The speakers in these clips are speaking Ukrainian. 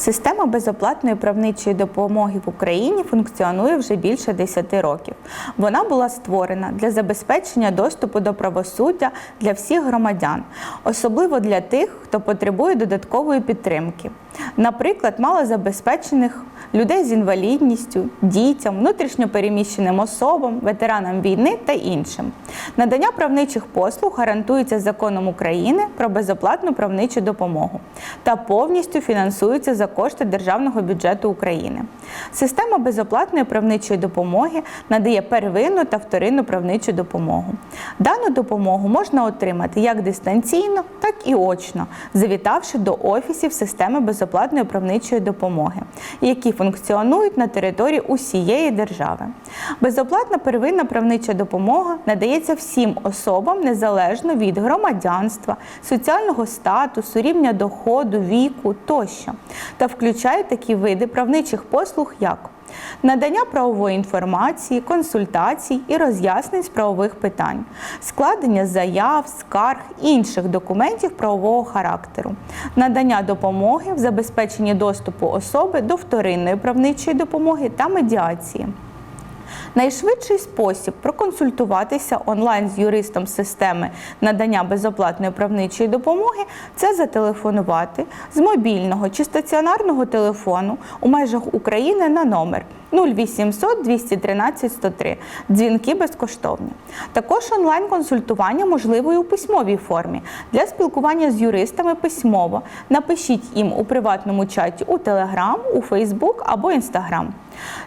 Система безоплатної правничої допомоги в Україні функціонує вже більше 10 років. Вона була створена для забезпечення доступу до правосуддя для всіх громадян, особливо для тих, хто потребує додаткової підтримки. Наприклад, малозабезпечених людей з інвалідністю, дітям, внутрішньопереміщеним особам, ветеранам війни та іншим. Надання правничих послуг гарантується законом України про безоплатну правничу допомогу та повністю фінансується за кошти Державного бюджету України. Система безоплатної правничої допомоги надає первинну та вторинну правничу допомогу. Дану допомогу можна отримати як дистанційно, так і очно, завітавши до офісів системи безоплатної правничої допомоги, які функціонують на території усієї держави. Безоплатна первинна правнича допомога надається всім особам незалежно від громадянства, соціального статусу, рівня доходу, віку тощо, та включає такі види правничих послуг, як Надання правової інформації, консультацій і роз'яснень з правових питань, складення заяв, скарг інших документів правового характеру, надання допомоги в забезпеченні доступу особи до вторинної правничої допомоги та медіації. Найшвидший спосіб проконсультуватися онлайн з юристом системи надання безоплатної правничої допомоги це зателефонувати з мобільного чи стаціонарного телефону у межах України на номер 0800 213 103. Дзвінки безкоштовні. Також онлайн-консультування можливо і у письмовій формі. Для спілкування з юристами письмово напишіть їм у приватному чаті у Telegram, у Facebook або Instagram.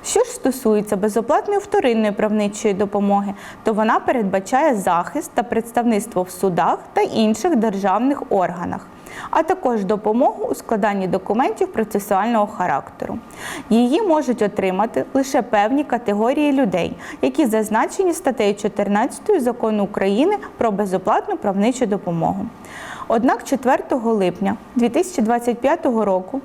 Що ж стосується безоплатної вторинної правничої допомоги, то вона передбачає захист та представництво в судах та інших державних органах, а також допомогу у складанні документів процесуального характеру. Її можуть отримати лише певні категорії людей, які зазначені статтею 14 закону України про безоплатну правничу допомогу. Однак 4 липня 2025 року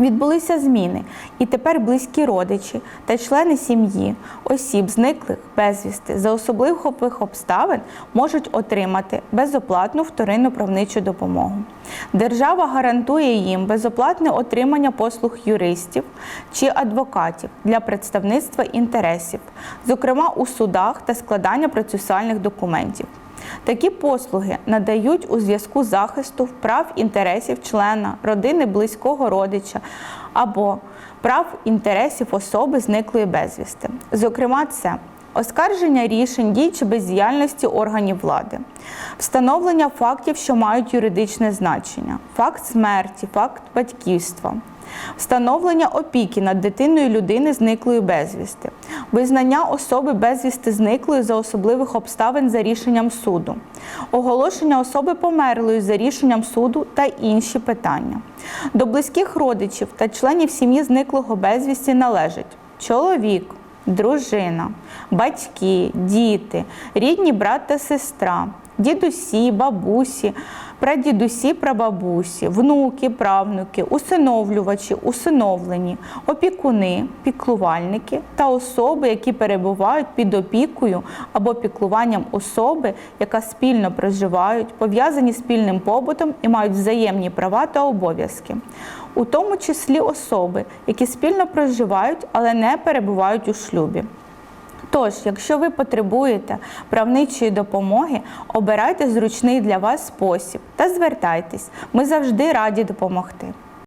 Відбулися зміни, і тепер близькі родичі та члени сім'ї осіб, зниклих безвісти за особливих обставин можуть отримати безоплатну вторинну правничу допомогу. Держава гарантує їм безоплатне отримання послуг юристів чи адвокатів для представництва інтересів, зокрема у судах та складання процесуальних документів. Такі послуги надають у зв'язку захисту прав інтересів члена родини близького родича або прав інтересів особи зниклої безвісти. Зокрема, це оскарження рішень дій чи бездіяльності органів влади, встановлення фактів, що мають юридичне значення, факт смерті, факт батьківства. Встановлення опіки над дитиною людини зниклої безвісти, визнання особи безвісти зниклої за особливих обставин за рішенням суду, оголошення особи померлої за рішенням суду та інші питання. До близьких родичів та членів сім'ї зниклого безвісті належать чоловік, дружина, батьки, діти, рідні брат та сестра, дідусі, бабусі, прадідусі, прабабусі, внуки, правнуки, усиновлювачі, усиновлені, опікуни, піклувальники та особи, які перебувають під опікою або піклуванням особи, яка спільно проживають, пов'язані спільним побутом і мають взаємні права та обов'язки. У тому числі особи, які спільно проживають, але не перебувають у шлюбі. Тож, якщо ви потребуєте правничої допомоги, обирайте зручний для вас спосіб та звертайтесь. Ми завжди раді допомогти.